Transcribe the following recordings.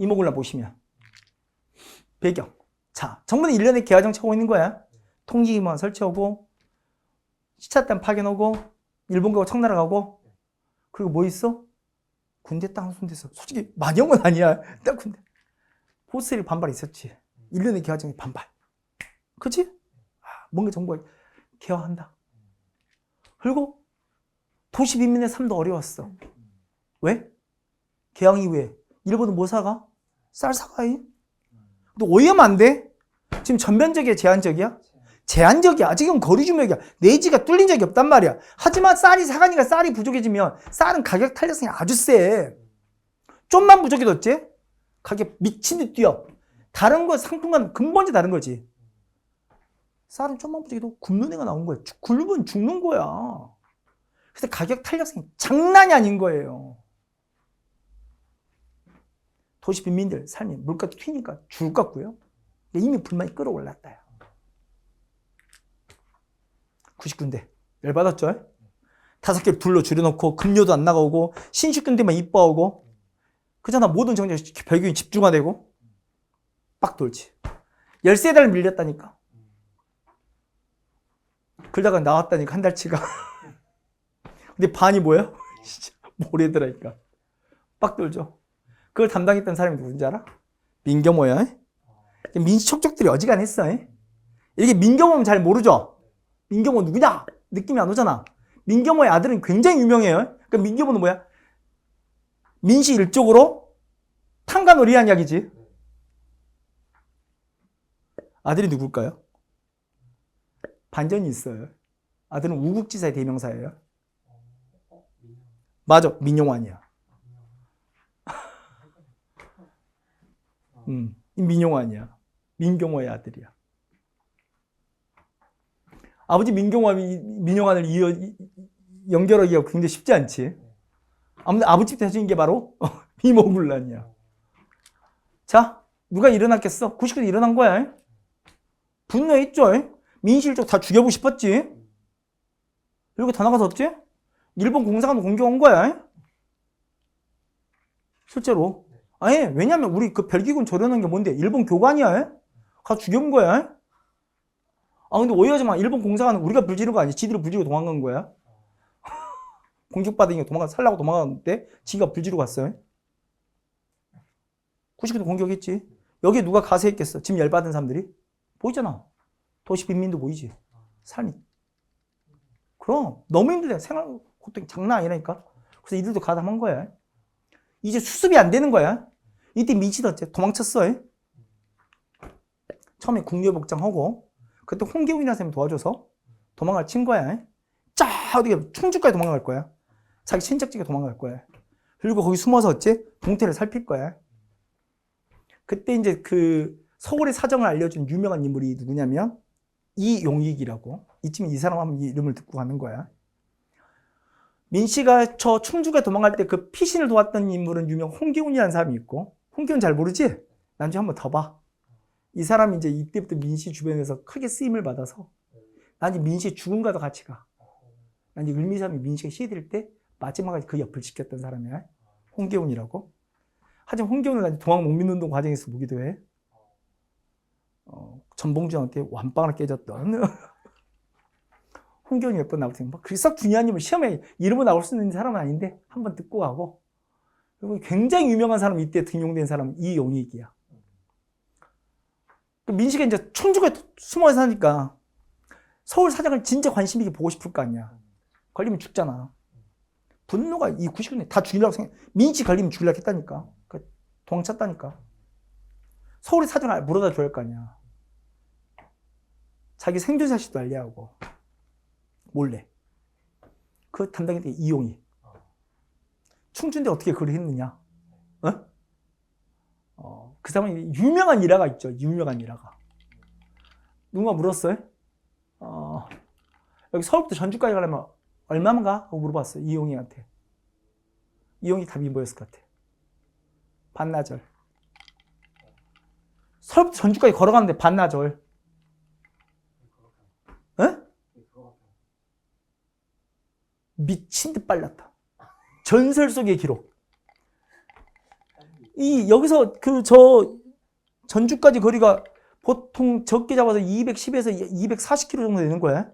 이목을나 보시면 배경. 자, 정부는 1년에 개화정 하고 있는 거야. 통지기만 설치하고 시차단 파견하고 일본 가고 청나라 가고 그리고 뭐 있어? 군대 땅 손댔어. 솔직히 건 아니야. 딱 군대. 포스리 반발 있었지. 1년에 개화정이 반발. 그치? 아, 뭔가 정부가 개화한다. 그리고 도시 빈민의 삶도 어려웠어. 왜? 개항 이후에 일본은 뭐 사가? 쌀 사가이. 근데 오해하면 안 돼. 지금 전면적이야, 제한적이야? 제한적이야. 지금 거리 주맥이야. 내지가 뚫린 적이 없단 말이야. 하지만 쌀이 사가니까 쌀이 부족해지면 쌀은 가격 탄력성이 아주 세. 좀만 부족해졌지? 가격 미친 듯 뛰어. 다른 거 상품과는 근본이 다른 거지. 쌀은 좀만 부족해도 굶는 애가 나온 거야. 죽- 굶으면 죽는 거야. 그래서 가격 탄력성이 장난이 아닌 거예요. 도시 빈민들 삶이 물가도 튀니까 죽을 것 같고요. 이미 불만이 끌어올랐다요. 99인데 열받았죠? 다섯 개를 둘로 줄여놓고 급료도 안 나가고 신축군대만 이뻐하고 그잖아 모든 정책 별교인 집중화되고 빡 돌지. 13달 밀렸다니까. 그러다가 나왔다니까 한 달치가. 근데 반이 뭐야? 진짜 모래더라니까. 빡 돌죠. 그걸 담당했던 사람이 누군지 알아? 민경호야. 민시 척척들이 어지간했어. 이게 민경호면 잘 모르죠? 민경호 누구냐? 느낌이 안 오잖아. 민경호의 아들은 굉장히 유명해요. 그러니까 민경호는 뭐야? 민시 일적으로 탄간오리한 이야기지. 아들이 누굴까요? 반전이 있어요. 아들은 우국지사의 대명사예요. 맞아, 민용환이야. 음, 이 민용환이야. 민경호의 아들이야. 아버지 민경화, 민용환을 이어, 이- 연결하기가 굉장히 쉽지 않지. 아무튼 아버지 대신인 게 바로 이모군란이야. 자, 누가 일어났겠어? 99년 일어난 거야. 분노했죠. 민실족 다 죽여보고 싶었지. 그리고 다 어찌? 일본 공사관 공격한 거야. 실제로. 아니, 왜냐면 우리 그 벨기군 조련한 게 뭔데? 일본 교관이야. 가 죽여온 거야. 아, 근데 오해하지 마. 일본 공사관은 우리가 불지른 거 아니야. 지들이 불지르고 도망간 거야. 공격받으니까 도망가, 살라고 도망갔는데 지가 불지르고 갔어요. 99도 공격했지. 여기에 누가 가세했겠어? 지금 열받은 사람들이? 보이잖아. 도시 빈민도 보이지. 삶이. 그럼 너무 힘들대. 생활 고통이 장난 아니라니까. 그래서 이들도 가담한 거야. 이제 수습이 안 되는 거야. 이때 미치던지 도망쳤어. 처음에 국료복장하고 그때 홍계훈이라는 사람이 도와줘서 도망갈 친 거야. 쫙 어디 충주까지 도망갈 거야. 자기 친척집에 도망갈 거야. 그리고 거기 숨어서 어째 동태를 살필 거야. 그때 이제 그 서울의 사정을 알려준 유명한 인물이 누구냐면 이용익이라고 이쯤에 이 사람 한번 이름을 듣고 가는 거야. 민 씨가 저 충주에 도망갈 때 그 피신을 도왔던 인물은 유명 홍기훈이라는 사람이 있고 홍기훈 잘 모르지? 나중에 한번 더 봐. 이 사람이 이제 이때부터 민씨 주변에서 크게 쓰임을 받아서 난 이제 민씨 죽음과도 같이 가. 난 이제 을미삼이 민 씨가 시해드릴 때 마지막까지 그 옆을 지켰던 사람이야. 홍기훈이라고. 하지만 홍기훈은 나중에 동학농민운동 과정에서 보기도 해. 어, 전봉주한테 완빵을 깨졌던 홍기훈이 몇 번 나올 텐데, 뭐, 그게 썩 중요한 인물, 시험에 이름은 나올 수 있는 사람은 아닌데, 한 번 듣고 가고, 그리고 굉장히 유명한 사람, 이때 등용된 사람은 이용익이야. 그 민식이 이제 충주에 숨어 사니까, 서울 사장을 진짜 관심 있게 보고 싶을 거 아니야. 걸리면 죽잖아. 분노가 이 99년 다 죽이려고 생각, 민식 걸리면 죽이려고 했다니까. 그 도망쳤다니까. 서울의 사정을 물어다 줘야 할 거 아니야. 자기 생존 사실도 알려야 하고. 몰래. 그 담당했던 이용이. 충주인데 어떻게 그걸 했느냐? 어? 어, 그 사람이 유명한 일화가 있죠. 유명한 일화가. 누가 물었어요? 어, 여기 서울부터 전주까지 가려면 얼마만 가? 하고 물어봤어요. 이용이한테. 이용이 답이 뭐였을 것 같아? 반나절. 서울부터 전주까지 걸어가는데 반나절. 에? 미친 듯 빨랐다. 전설 속의 기록. 이 여기서 그 저 전주까지 거리가 보통 적게 잡아서 210에서 240km 정도 되는 거야.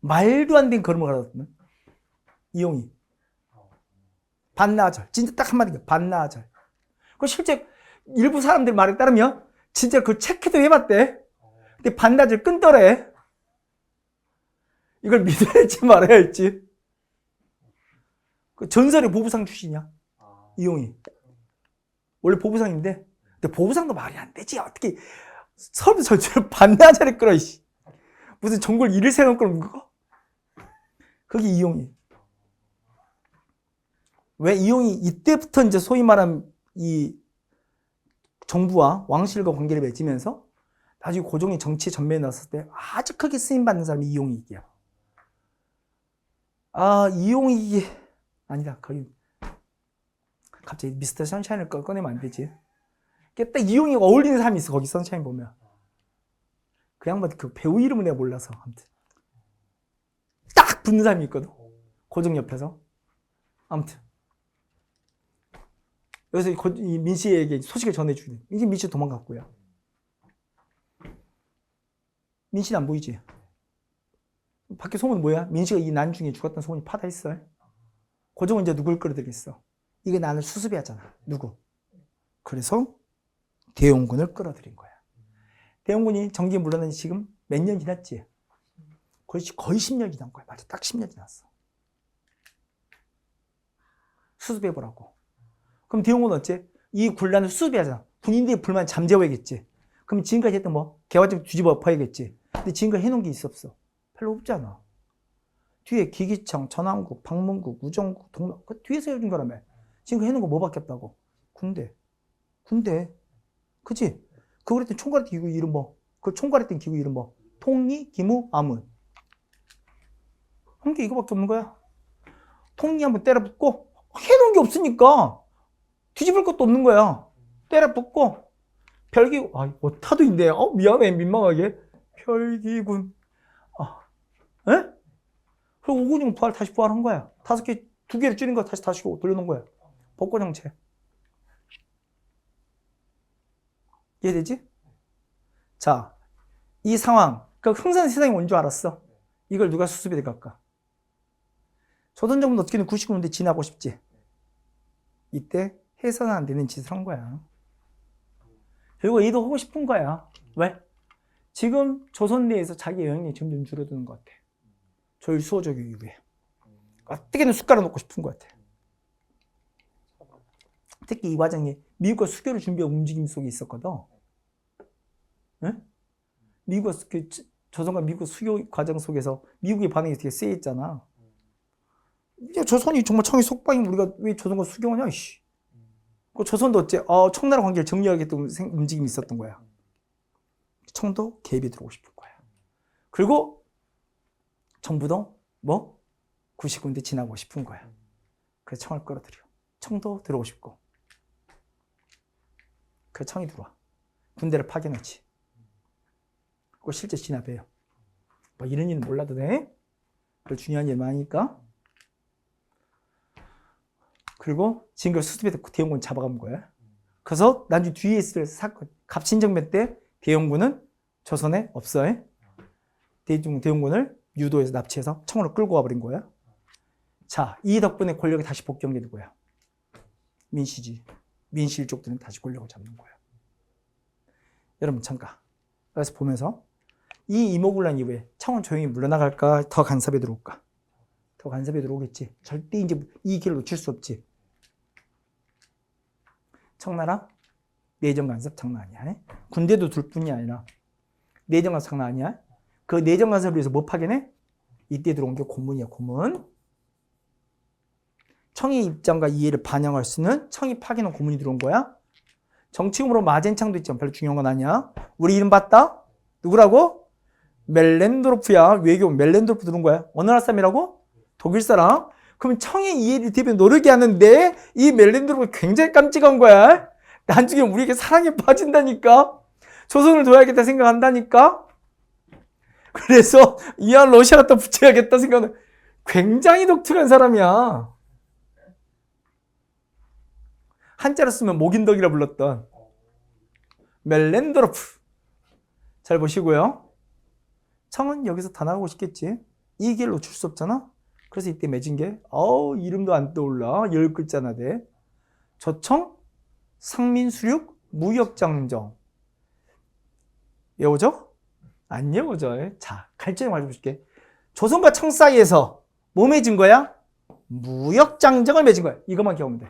말도 안 되는 걸음을 걸었거든. 이용이. 반나절. 진짜 딱 한마디가 반나절. 그 실제 일부 사람들 말에 따르면 진짜 그 체크도 해봤대. 근데 반나절 끊더래. 이걸 믿어야 할지 말아야 할지. 그 전설의 보부상 출신이야. 이용이. 원래 보부상인데. 근데 보부상도 말이 안 되지. 어떻게 서울 전체를 반나절에 끌어, 이씨. 무슨 전골 이를 생각 끌는 거? 그게 이용이. 왜 이용이 이때부터 이제 소위 말하는 이 정부와 왕실과 관계를 맺으면서 나중에 고종이 정치 전면에 나섰을 때 아주 크게 쓰임 받는 사람이 이용이야. 아 이용이 아니다 거의 갑자기 미스터 선샤인을 꺼- 꺼내면 안 되지. 딱 이용이가 어울리는 사람이 있어 거기 선샤인 보면. 그 양반 그 배우 이름은 내가 몰라서 아무튼 딱 붙는 사람이 있거든. 고종 옆에서. 아무튼 여기서 이 민씨에게 소식을 전해주니 이게 민씨 도망갔고요. 민 씨는 안 보이지? 밖에 소문 뭐야? 민씨가 이 난 중에 죽었던 소문이 파다 있어. 고종은 이제 누굴 끌어들이겠어? 이게 나는 수습해야잖아. 누구? 그래서 대용군을 끌어들인 거야. 대용군이 정기에 물러난 지 지금 몇 년 지났지? 거의, 거의 10년 지난 거야. 맞아. 딱 10년 지났어. 수습해보라고. 그럼 대용군은 어째? 이 군란을 수습해야잖아. 군인들의 불만 잠재워야겠지. 그럼 지금까지 했던 뭐? 개화점 뒤집어 엎어야겠지. 근데 지금까지 해놓은 게 있어 없어? 별로 없잖아. 뒤에 기기청, 전함국, 방문국, 우정국, 동락, 그 뒤에서 해준 거라며. 지금 해놓은 거 뭐밖에 없다고? 군대. 군대. 그치? 그거 그랬더니 총괄했던 기구 이름 뭐? 그 총괄했던 기구 이름 뭐? 통리, 기무, 아문. 한 게 이거밖에 없는 거야. 통리 한번 때려붙고, 해놓은 게 없으니까 뒤집을 것도 없는 거야. 때려붙고, 별기, 아, 오타도 있네. 어, 미안해, 민망하게. 별기군. 아, 에? 그리고 오군용 부활 다시 부활한 거야. 다섯 개, 두 개를 줄인 거 다시 다시 돌려놓은 거야. 복권형체. 이해되지? 자, 이 상황. 그러니까 흥선 세상이 온 줄 알았어. 이걸 누가 수습이 될까? 조선 정부는 어떻게든 99년대 지나고 싶지. 이때 해서는 안 되는 짓을 한 거야. 그리고 얘도 하고 싶은 거야. 왜? 지금 조선 내에서 자기 영향력이 점점 줄어드는 것 같아. 수호적 이후에. 어떻게든 숟가락 놓고 싶은 것 같아. 특히 이 과정에 미국과 수교를 준비한 움직임 속에 있었거든. 예? 미국과 수- 그 지- 조선과 미국 수교 과정 속에서 미국의 반응이 되게 세했잖아. 야, 조선이 정말 청이 속방이 우리가 왜 조선과 수교하냐, 이씨. 그 조선도 어째, 어, 청나라 관계를 정리하겠다는 생- 움직임이 있었던 거야. 청도 개입이 들어오고 싶은 거야. 그리고 정부도 뭐 99인데 지나고 싶은 거야. 그래서 청을 끌어들여. 청도 들어오고 싶고. 그 청이 들어와. 군대를 파견하지. 그거 실제 진압해요. 뭐 이런 일은 몰라도 돼. 그 중요한 일 많으니까. 그리고 지금까지 수습해서 대원군 잡아간 거야. 그래서 나중에 뒤에 있을 사건, 갑신정변 때 대원군은 조선에 없어요. 대중 대원군을 유도해서 납치해서 청으로 끌고 와버린 거야. 자, 이 덕분에 권력이 다시 복귀한 게 누구야? 민씨지. 민씨 일족들은 다시 권력을 잡는 거야. 여러분 잠깐. 그래서 보면서 이 이모군란 이후에 청은 조용히 물러나갈까? 더 간섭에 들어올까? 더 간섭에 들어오겠지. 절대 이제 이 길을 놓칠 수 없지. 청나라 내정 간섭 장난 아니야. 군대도 둘 뿐이 아니라 내정 간섭 장난 아니야. 그 내정 간섭을 위해서 뭐 파견해? 이때 들어온 게 고문이야, 고문. 청의 입장과 이해를 반영할 수 있는 청이 파견한 고문이 들어온 거야. 정치금으로 마젠창도 있지만 별로 중요한 건 아니야. 우리 이름 봤다? 누구라고? 멜렌도르프야. 외교 멜렌도르프 들어온 거야. 어느 나라 사람이라고? 독일 사람. 그럼 청의 이해를 대변 노력이 하는데 이 멜렌도르프가 굉장히 깜찍한 거야. 나중에 우리에게 사랑에 빠진다니까. 조선을 둬야겠다 생각한다니까. 그래서 이한 러시아 갖다 붙여야겠다 생각은 굉장히 독특한 사람이야. 한자로 쓰면 목인덕이라 불렀던 멜렌도로프. 잘 보시고요. 청은 여기서 다 나오고 싶겠지. 이 길로 줄수 없잖아. 그래서 이때 맺은 게, 어우, 이름도 안 떠올라. 열 글자나 돼. 저청, 상민수륙, 무역장정. 외우죠? 안 외우죠. 자, 갈증 말해줄게. 조선과 청 사이에서 뭐 맺은 거야? 무역장정을 맺은 거야. 이것만 기억하면 돼.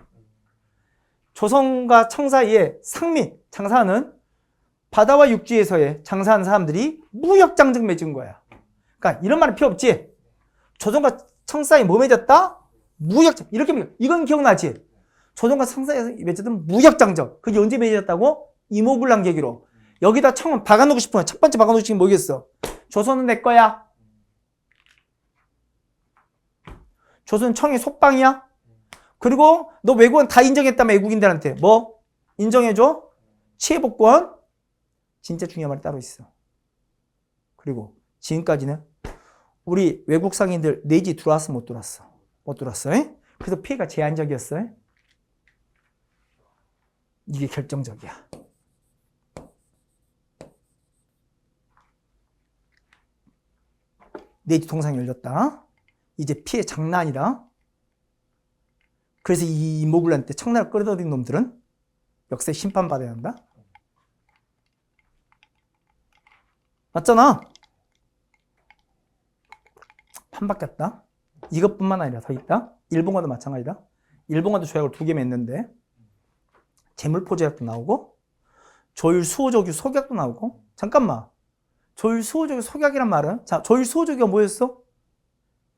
조선과 청 사이에 상민, 장사는 바다와 육지에서의 장사하는 사람들이 무역장정 맺은 거야. 그러니까 이런 말은 필요 없지. 조선과 청 사이 뭐 맺었다? 무역장. 이렇게 맺 이건 기억나지? 조선과 청 사이에서 맺었던 무역장정. 그게 언제 맺었다고? 이모굴란 계기로. 여기다 청은 박아놓고 싶으면 첫 번째 박아놓고 싶은 게 뭐겠어? 조선은 내 거야. 조선 청이 속방이야. 그리고 너 외국은 다 인정했다며 외국인들한테 뭐 인정해줘? 취해복권 진짜 중요한 말이 따로 있어. 그리고 지금까지는 우리 외국 상인들 내지 들어왔어 못 들어왔어? 못 들어왔어. 에? 그래서 피해가 제한적이었어. 에? 이게 결정적이야. 내지 통상이 열렸다. 이제 피해 장난 아니다. 그래서 이 이모굴란테 청나라 끌어들인 놈들은 역사에 심판받아야 한다. 맞잖아. 판박혔다. 이것뿐만 아니라 더 있다. 일본과도 마찬가지다. 일본과도 조약을 두 개 맺는데 재물포 조약도 나오고 조율 수호조교 속약도 나오고 잠깐만 수호조교 속약이란 말은 자 수호조교가 뭐였어?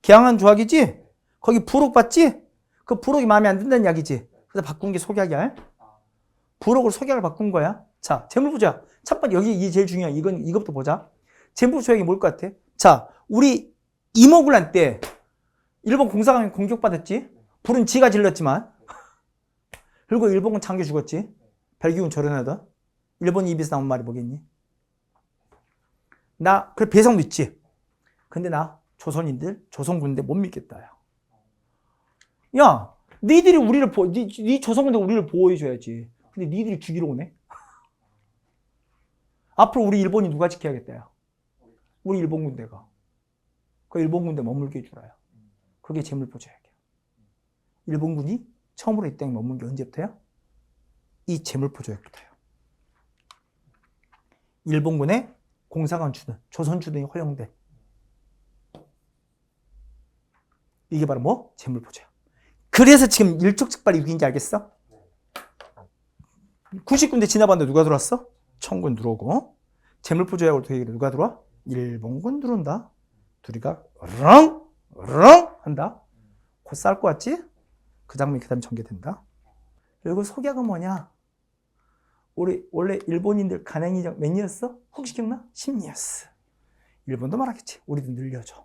개항한 조약이지? 거기 부록 받지? 그 부록이 마음에 안 든다는 이야기지. 그래서 바꾼 게 속약이야. 부록을 속약을 바꾼 거야. 자, 재물부자. 첫 번째, 여기 이게 제일 중요한, 이건, 이것부터 보자. 재물부조약이 뭘 것 같아? 자, 우리 이모굴란 때, 일본 공사관이 공격받았지? 불은 지가 질렀지만, 그리고 일본은 장교 죽었지? 벨기군 저런하다. 일본 입에서 나온 말이 뭐겠니? 나, 그래, 배상도 있지. 근데 나, 조선인들, 조선군대 못 믿겠다, 야. 야, 니들이 우리를 보, 니, 니 조선군대 우리를 보호해줘야지. 근데 니들이 죽이러 오네? 앞으로 우리 일본이 누가 지켜야겠다, 야. 우리 일본 군대가. 그 일본 군대 머물게 해주라요. 그게 재물포조약이야. 일본 군이 처음으로 이 땅에 머문 게 언제부터야? 이 재물포조약부터요. 일본군의 공사관 주둔, 조선 주둔이 허용된 이게 바로 뭐? 재물포조약. 그래서 지금 일촉즉발이 위기인지 알겠어? 90군데 지나봤는데 누가 들어왔어? 청군 들어오고 재물포조약으로 되게 누가 들어와? 일본군 들어온다. 둘이가 렁! 렁! 한다. 곧 싸울 것 같지? 그 장면이 그 다음에 전개된다. 그리고 속약은 뭐냐? 우리 원래 일본인들 간행이 몇 년이었어? 혹시 기억나? 10년이었어. 일본도 말하겠지. 우리도 늘려줘.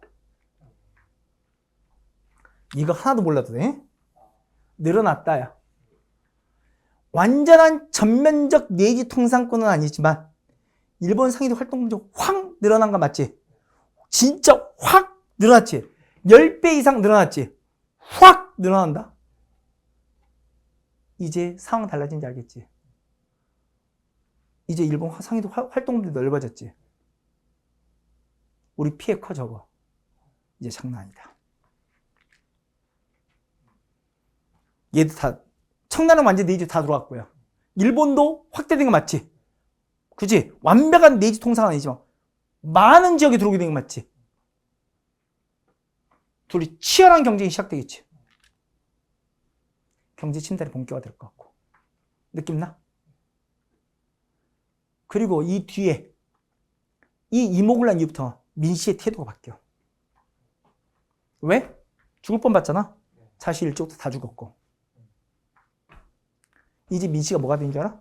이거 하나도 몰라도 돼. 늘어났다야. 완전한 전면적 내지 통상권은 아니지만 일본 상위도 활동 범죄가 확 늘어난 거 맞지? 진짜 확 늘어났지? 10배 이상 늘어났지? 확 늘어난다? 이제 상황 달라진지 알겠지? 이제 일본 상위도 활동 범죄 넓어졌지? 우리 피해 커 저거. 이제 장난 아니다. 얘도 다 청나라는 완전 내지 다 들어왔고요. 일본도 확대된 거 맞지? 그지? 완벽한 내지 통상은 아니지만 많은 지역에 들어오게 된 거 맞지? 둘이 치열한 경쟁이 시작되겠지. 경제 침탈이 본격화될 것 같고. 느낌 나? 그리고 이 뒤에 이 이모굴란 이후부터 민 씨의 태도가 바뀌어. 왜? 죽을 뻔 봤잖아. 사실 일쪽도 다 죽었고. 이제 민 씨가 뭐가 된 줄 알아?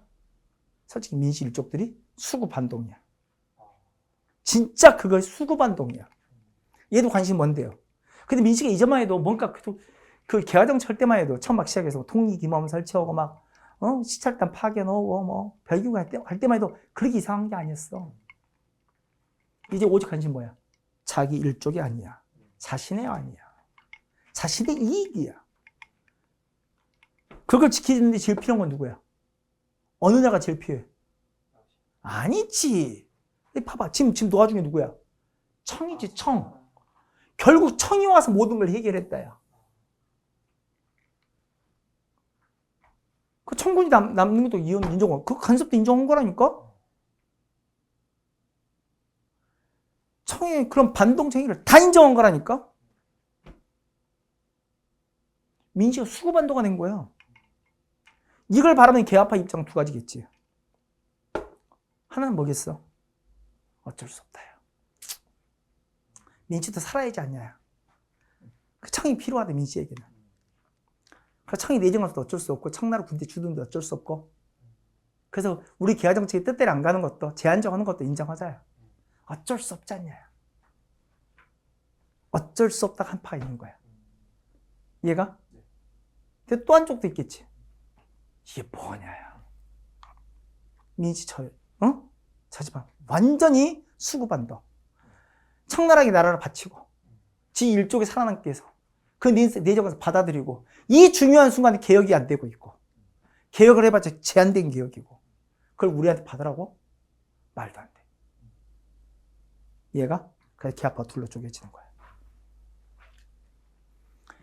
솔직히 민 씨 일족들이 수구 반동이야. 진짜 그거 수구 반동이야. 얘도 관심 뭔데요? 근데 민씨가 이전만 해도 뭔가 그, 그 개화정 철 때만 해도 처음 막 시작해서 통일기념 설치하고 막 어? 시찰단 파견 오고 뭐 별기구 할, 때, 할 때만 해도 그렇게 이상한 게 아니었어. 이제 오직 관심 뭐야? 자기 일족이 아니야. 자신의 아니야. 자신의 이익이야. 그걸 지키는데 제일 필요한 건 누구야? 어느 나라가 제일 필요해? 아니지. 이 봐봐. 지금, 지금 도와준 게 누구야? 청이지, 청. 결국 청이 와서 모든 걸 해결했다, 야. 그 청군이 남, 남는 것도 이혼 인정한, 그 간섭도 인정한 거라니까? 청의 그런 반동쟁이를 다 인정한 거라니까? 민지가 수구반도가 된 거야. 이걸 바라는 개화파 입장 두 가지겠지. 하나는 뭐겠어? 어쩔 수 없다. 야. 민지도 살아야지 않냐. 그 청이 필요하다, 민지에게는. 그 청이 내정한도 어쩔 수 없고, 청나라 군대 주둔도 어쩔 수 없고. 그래서 우리 개화 정책이 뜻대로 안 가는 것도, 제한적하는 것도 인정하자요. 어쩔 수 없지 않냐. 어쩔 수 없다 한파가 있는 거야. 이해가? 근데 또 한쪽도 있겠지. 이게 뭐냐야. 민지 저, 어? 저지만 완전히 수구반도. 청나라하게 나라를 바치고, 지 일족에 살아남기 위해서 그 내- 내정에서 받아들이고, 이 중요한 순간에 개혁이 안 되고 있고, 개혁을 해봤자 제한된 개혁이고, 그걸 우리한테 받으라고? 말도 안 돼. 얘가? 그래서 개아파 둘로 쪼개지는 거야.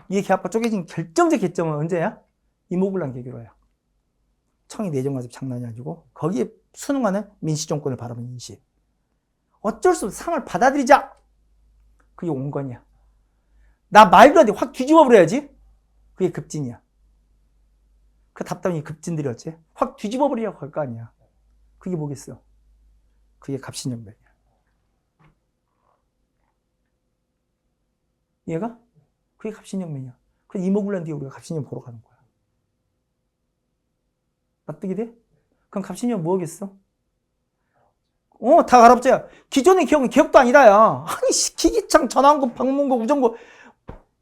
이 개아파 쪼개진 결정적 개점은 언제야? 이모블란 계기로야. 청이 내정가집 장난이 아니고 거기에 순응하는 민시정권을 바라보는 인식. 어쩔 수 없어 상을 받아들이자. 그게 온건이야. 나 말도 안 돼. 확 뒤집어 버려야지. 그게 급진이야. 그 답답이 급진들이었지. 확 뒤집어 버리려고 할 거 아니야. 그게 뭐겠어? 그게 갑신정변이야. 얘가? 그게 갑신정변이야. 그 이모굴란 뒤에 우리가 갑신정 보러 가는 거야. 납득이 돼? 그럼 갑신정 뭐겠어? 어, 다 가랍자야. 기존의 기억은 기억도 아니다, 야. 아니, 씨, 기기창, 전환국, 방문국, 우정국.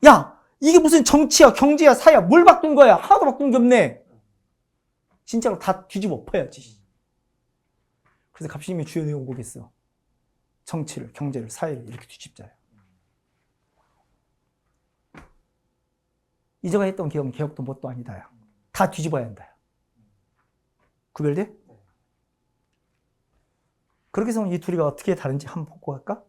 야, 이게 무슨 정치야, 경제야, 사야, 뭘 바꾼 거야? 하나도 바꾼 게 없네. 진짜로 다 뒤집어 엎어야지. 그래서 갑신님의 주요 내용 뭐겠어? 정치를, 경제를, 사회를 이렇게 뒤집자요. 이제가 했던 기억은 개혁도 뭣도 아니다, 야. 다 뒤집어야 한다. 야. 구별돼? 그렇게 해서 이 둘이가 어떻게 다른지 한번 보고 갈까?